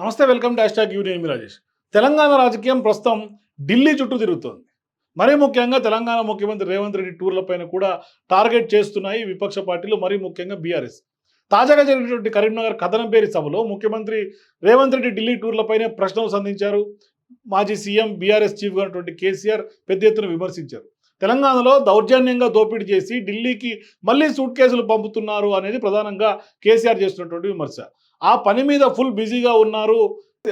నమస్తే welcome to hash you నేను రాజేష్. తెలంగాణ రాజకీయం ప్రస్తుతం ఢిల్లీ చుట్టూ తిరుగుతోంది. మరీ ముఖ్యంగా తెలంగాణ ముఖ్యమంత్రి రేవంత్ రెడ్డి టూర్లపైన కూడా టార్గెట్ చేస్తున్నాయి విపక్ష పార్టీలు మరీ ముఖ్యంగా బీఆర్ఎస్. తాజాగా జరిగినటువంటి కరీంనగర్ కథనంపేరి సభలో ముఖ్యమంత్రి రేవంత్ రెడ్డి ఢిల్లీ టూర్లపైనే ప్రశ్నలు సంధించారు. మాజీ సీఎం బీఆర్ఎస్ చీఫ్గా ఉన్నటువంటి కేసీఆర్ పెద్ద ఎత్తున విమర్శించారు. తెలంగాణలో దౌర్జన్యంగా దోపిడీ చేసి ఢిల్లీకి మళ్ళీ సూట్ కేసులు పంపుతున్నారు అనేది ప్రధానంగా కేసీఆర్ చేస్తున్నటువంటి విమర్శ. ఆ పని మీద ఫుల్ బిజీగా ఉన్నారు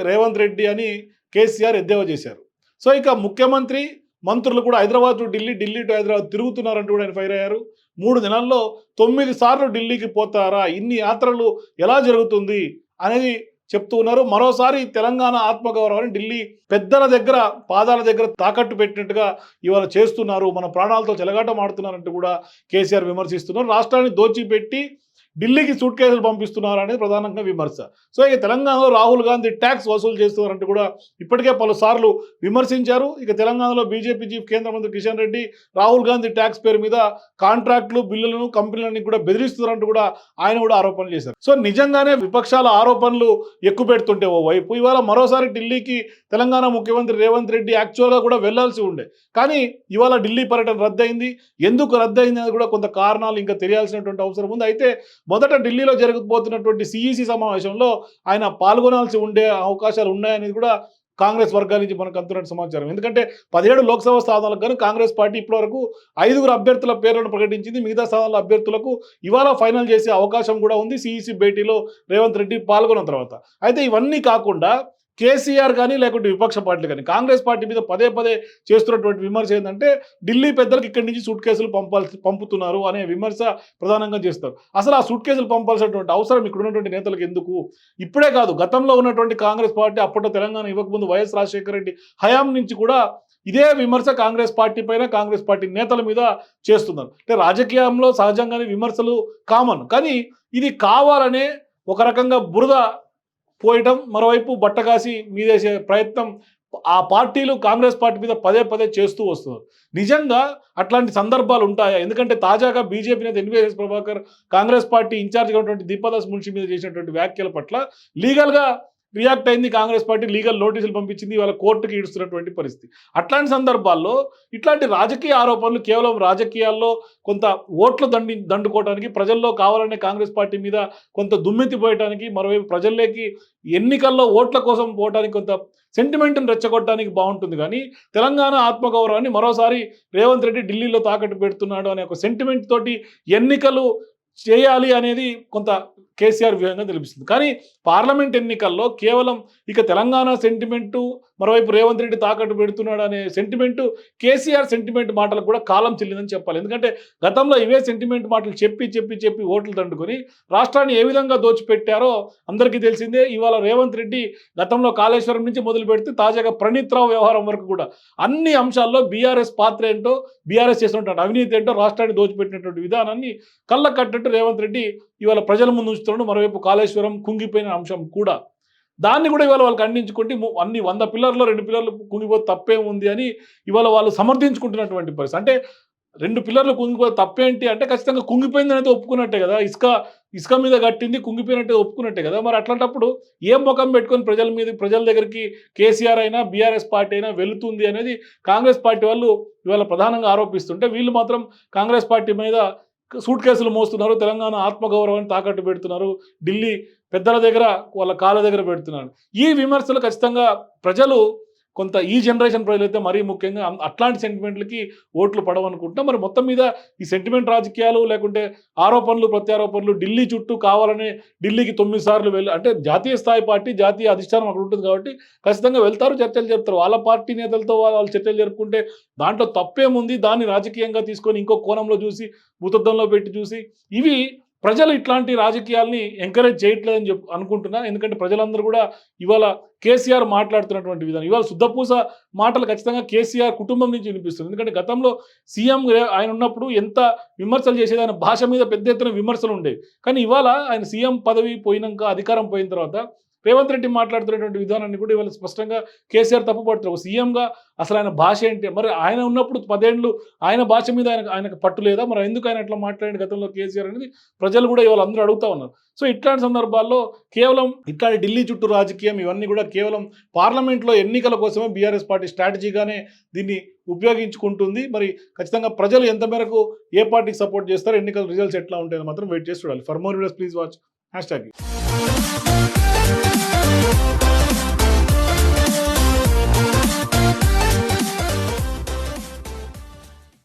రేవంత్ రెడ్డి అని కేసీఆర్ ఎద్దేవా చేశారు. సో ఇక ముఖ్యమంత్రి మంత్రులు కూడా హైదరాబాద్ టు ఢిల్లీ ఢిల్లీ టు హైదరాబాద్ తిరుగుతున్నారంటూ కూడా ఆయన ఫైర్ అయ్యారు. మూడు నెలల్లో తొమ్మిది సార్లు ఢిల్లీకి పోతారా? ఇన్ని యాత్రలు ఎలా జరుగుతుంది? అనేది చెప్తూ ఉన్నారు. మరోసారి తెలంగాణ ఆత్మగౌరవాన్ని ఢిల్లీ పెద్దల దగ్గర పాదాల దగ్గర తాకట్టు పెట్టినట్టుగా ఇవాళ చేస్తున్నారు. మన ప్రాణాలతో చెలగాటం ఆడుతున్నారంటూ కూడా కేసీఆర్ విమర్శిస్తున్నారు. రాష్ట్రాన్ని దోచిపెట్టి ఢిల్లీకి సూట్ కేసులు పంపిస్తున్నారు అనేది ప్రధానంగా విమర్శ. సో ఇక తెలంగాణలో రాహుల్ గాంధీ ట్యాక్స్ వసూలు చేస్తున్నారంటే కూడా ఇప్పటికే పలుసార్లు విమర్శించారు. ఇక తెలంగాణలో బీజేపీ చీఫ్ కేంద్ర మంత్రి కిషన్ రెడ్డి రాహుల్ గాంధీ ట్యాక్స్ పేరు మీద కాంట్రాక్టులు బిల్లులను కంపెనీలన్నీ కూడా బెదిరిస్తున్నారంటూ కూడా ఆయన కూడా ఆరోపణలు చేశారు. సో నిజంగానే విపక్షాల ఆరోపణలు ఎక్కువ పెడుతుంటే ఓ వైపు ఇవాళ మరోసారి ఢిల్లీకి తెలంగాణ ముఖ్యమంత్రి రేవంత్ రెడ్డి యాక్చువల్గా కూడా వెళ్ళాల్సి ఉండే. కానీ ఇవాళ ఢిల్లీ పర్యటన రద్దయింది. ఎందుకు రద్దయింది అనేది కూడా కొంత కారణాలు ఇంకా తెలియాల్సినటువంటి అవసరం ఉంది. అయితే మొదట ఢిల్లీలో జరగబోతున్నటువంటి సిఈసి సమావేశంలో ఆయన పాల్గొనాల్సి ఉండే అవకాశాలు ఉన్నాయనేది కూడా కాంగ్రెస్ వర్గాల నుంచి మనకు అందుతున్న సమాచారం. ఎందుకంటే పదిహేడు లోక్సభ స్థానాలకు కానీ కాంగ్రెస్ పార్టీ ఇప్పటివరకు ఐదుగురు అభ్యర్థుల పేర్లను ప్రకటించింది. మిగతా స్థానాల అభ్యర్థులకు ఇవాళ ఫైనల్ చేసే అవకాశం కూడా ఉంది. సిఈసి భేటీలో రేవంత్ రెడ్డి పాల్గొన్న తర్వాత. అయితే ఇవన్నీ కాకుండా కేసీఆర్ కానీ లేకుంటే విపక్ష పార్టీలు కానీ కాంగ్రెస్ పార్టీ మీద పదే పదే చేస్తున్నటువంటి విమర్శ ఏంటంటే ఢిల్లీ పెద్దలకు ఇక్కడి నుంచి సూట్ కేసులు పంపాల్సి పంపుతున్నారు అనే విమర్శ ప్రధానంగా చేస్తారు. అసలు ఆ సూట్ కేసులు పంపాల్సినటువంటి అవసరం ఇక్కడ ఉన్నటువంటి నేతలకు ఎందుకు? ఇప్పుడే కాదు గతంలో ఉన్నటువంటి కాంగ్రెస్ పార్టీ అప్పట్లో తెలంగాణ ఇవ్వకముందు వైఎస్ రాజశేఖర రెడ్డి హయాం నుంచి కూడా ఇదే విమర్శ కాంగ్రెస్ పార్టీ పైన కాంగ్రెస్ పార్టీ నేతల మీద చేస్తున్నారు. అంటే రాజకీయంలో సహజంగానే విమర్శలు కామన్. కానీ ఇది కావాలనే ఒక రకంగా బురద పోయటం మరోవైపు బట్టగాసి మీదేసే ప్రయత్నం ఆ పార్టీలు కాంగ్రెస్ పార్టీ మీద పదే పదే చేస్తూ వస్తున్నారు. నిజంగా అట్లాంటి సందర్భాలు ఉంటాయా? ఎందుకంటే తాజాగా బీజేపీ నేత ఎన్వీఎస్ ప్రభాకర్ కాంగ్రెస్ పార్టీ ఇన్ఛార్జ్గా ఉన్నటువంటి దీపాదాస్ మున్షి మీద చేసినటువంటి వ్యాఖ్యల పట్ల లీగల్గా రియాక్ట్ అయింది కాంగ్రెస్ పార్టీ లీగల్ నోటీసులు పంపించింది వాళ్ళ కోర్టుకి ఈడుస్తున్నటువంటి పరిస్థితి. అట్లాంటి సందర్భాల్లో ఇట్లాంటి రాజకీయ ఆరోపణలు కేవలం రాజకీయాల్లో కొంత ఓట్లు దండి దండుకోవడానికి ప్రజల్లో కావాలనే కాంగ్రెస్ పార్టీ మీద కొంత దుమ్మెత్తి పోయటానికి మరోవైపు ప్రజల్లోకి ఎన్నికల్లో ఓట్ల కోసం పోవడానికి కొంత సెంటిమెంట్ని రెచ్చగొట్టడానికి బాగుంటుంది. కానీ తెలంగాణ ఆత్మగౌరవాన్ని మరోసారి రేవంత్ రెడ్డి ఢిల్లీలో తాకట్టు పెడుతున్నాడు అనే ఒక సెంటిమెంట్ తోటి ఎన్నికలు చేయాలి అనేది కొంత కేసీఆర్ వ్యూహంగా తెలుస్తుంది కానీ పార్లమెంట్ ఎన్నికల్లో కేవలం ఇక తెలంగాణ సెంటిమెంటు మరోవైపు రేవంత్ రెడ్డి తాకట్టు పెడుతున్నాడు అనే సెంటిమెంటు కేసీఆర్ సెంటిమెంట్ మాటలకు కూడా కాలం చెల్లిందని చెప్పాలి. ఎందుకంటే గతంలో ఇవే సెంటిమెంట్ మాటలు చెప్పి చెప్పి చెప్పి ఓట్లు తండుకొని రాష్ట్రాన్ని ఏ విధంగా దోచిపెట్టారో అందరికీ తెలిసిందే. ఇవాళ రేవంత్ రెడ్డి గతంలో కాళేశ్వరం నుంచి మొదలు పెడితే తాజాగా ప్రణీత్రావు వ్యవహారం వరకు కూడా అన్ని అంశాల్లో బీఆర్ఎస్ పాత్ర ఏంటో బీఆర్ఎస్ చేసినటువంటి అవినీతి ఏంటో రాష్ట్రాన్ని దోచిపెట్టినటువంటి విధానాన్ని కళ్ళ కట్టినట్టు రేవంత్ రెడ్డి ఇవాళ ప్రజల ముందు ఉంచుతున్నాడు మరోవైపు కాళేశ్వరం కుంగిపోయిన అంశం కూడా. దాన్ని కూడా ఇవాళ వాళ్ళు ఖండించుకుంటే అన్ని వంద పిల్లర్లో రెండు పిల్లర్లు కుంగిపోతే తప్పేం ఉంది అని ఇవాళ వాళ్ళు సమర్థించుకుంటున్నటువంటి పరిస్థితి. అంటే రెండు పిల్లర్లు కుంగిపోతే తప్పేంటి అంటే ఖచ్చితంగా కుంగిపోయింది అనేది ఒప్పుకున్నట్టే కదా. ఇసుక ఇసుక మీద కట్టింది కుంగిపోయినట్టే ఒప్పుకున్నట్టే కదా. మరి అట్లాంటప్పుడు ఏం ముఖం పెట్టుకొని ప్రజల మీద ప్రజల దగ్గరికి కేసీఆర్ అయినా బీఆర్ఎస్ పార్టీ అయినా వెళుతుంది అనేది కాంగ్రెస్ పార్టీ వాళ్ళు ఇవాళ ప్రధానంగా ఆరోపిస్తుంటే వీళ్ళు మాత్రం కాంగ్రెస్ పార్టీ మీద సూట్ కేసులు మోస్తున్నారు తెలంగాణ ఆత్మగౌరవాన్ని తాకట్టు పెడుతున్నారు ఢిల్లీ పెద్దల దగ్గర వాళ్ళ కాళ్ళ దగ్గర పెడుతున్నారు. ఈ విమర్శలు ఖచ్చితంగా ప్రజలు కొంత ఈ జనరేషన్ ప్రజలైతే మరీ ముఖ్యంగా అట్లాంటి సెంటిమెంట్లకి ఓట్లు పడవనుకుంటున్నాం. మరి మొత్తం మీద ఈ సెంటిమెంట్ రాజకీయాలు లేకుంటే ఆరోపణలు ప్రత్యారోపణలు ఢిల్లీ చుట్టూ కావాలని ఢిల్లీకి తొమ్మిది సార్లు వెళ్ళి అంటే జాతీయ స్థాయి పార్టీ జాతీయ అధిష్టానం అక్కడ ఉంటుంది కాబట్టి ఖచ్చితంగా వెళ్తారు చర్చలు జరుపుతారు. వాళ్ళ పార్టీ నేతలతో వాళ్ళ వాళ్ళు చర్చలు జరుపుకుంటే దాంట్లో తప్పేముంది? దాన్ని రాజకీయంగా తీసుకొని ఇంకో కోణంలో చూసి భూతద్దంలో పెట్టి చూసి ఇవి ప్రజలు ఇట్లాంటి రాజకీయాల్ని ఎంకరేజ్ చేయట్లేదని చెప్పు అనుకుంటున్నా. ఎందుకంటే ప్రజలందరూ కూడా ఇవాళ కేసీఆర్ మాట్లాడుతున్నటువంటి విధానం. ఇవాళ శుద్ధపూస మాటలు ఖచ్చితంగా కేసీఆర్ కుటుంబం నుంచి వినిపిస్తుంది. ఎందుకంటే గతంలో సీఎం ఆయన ఉన్నప్పుడు ఎంత విమర్శలు చేసేది ఆయన భాష మీద పెద్ద ఎత్తున విమర్శలు ఉండేవి కానీ ఇవాళ ఆయన సీఎం పదవి పోయినాక అధికారం పోయిన తర్వాత రేవంత్ రెడ్డి మాట్లాడుతున్నటువంటి విధానాన్ని కూడా ఇవాళ స్పష్టంగా కేసీఆర్ తప్పుపడుతున్నారు. ఒక సీఎంగా అసలు ఆయన భాష ఏంటి? మరి ఆయన ఉన్నప్పుడు పదేండ్లు ఆయన భాష మీద ఆయన ఆయనకు పట్టు లేదా? మరి ఎందుకు ఆయన అట్లా మాట్లాడిన గతంలో కేసీఆర్ అనేది ప్రజలు కూడా ఇవాళ అందరూ అడుగుతా ఉన్నారు. సో ఇట్లాంటి సందర్భాల్లో కేవలం ఇట్లాంటి ఢిల్లీ చుట్టూ రాజకీయం ఇవన్నీ కూడా కేవలం పార్లమెంట్లో ఎన్నికల కోసమే బీఆర్ఎస్ పార్టీ స్ట్రాటజీగానే దీన్ని ఉపయోగించుకుంటుంది. మరి ఖచ్చితంగా ప్రజలు ఎంత మేరకు ఏ పార్టీకి సపోర్ట్ చేస్తారో ఎన్నికల రిజల్ట్స్ ఎట్లా ఉంటాయని మాత్రం వెయిట్ చేసి చూడాలి. For more videos please watch hashtag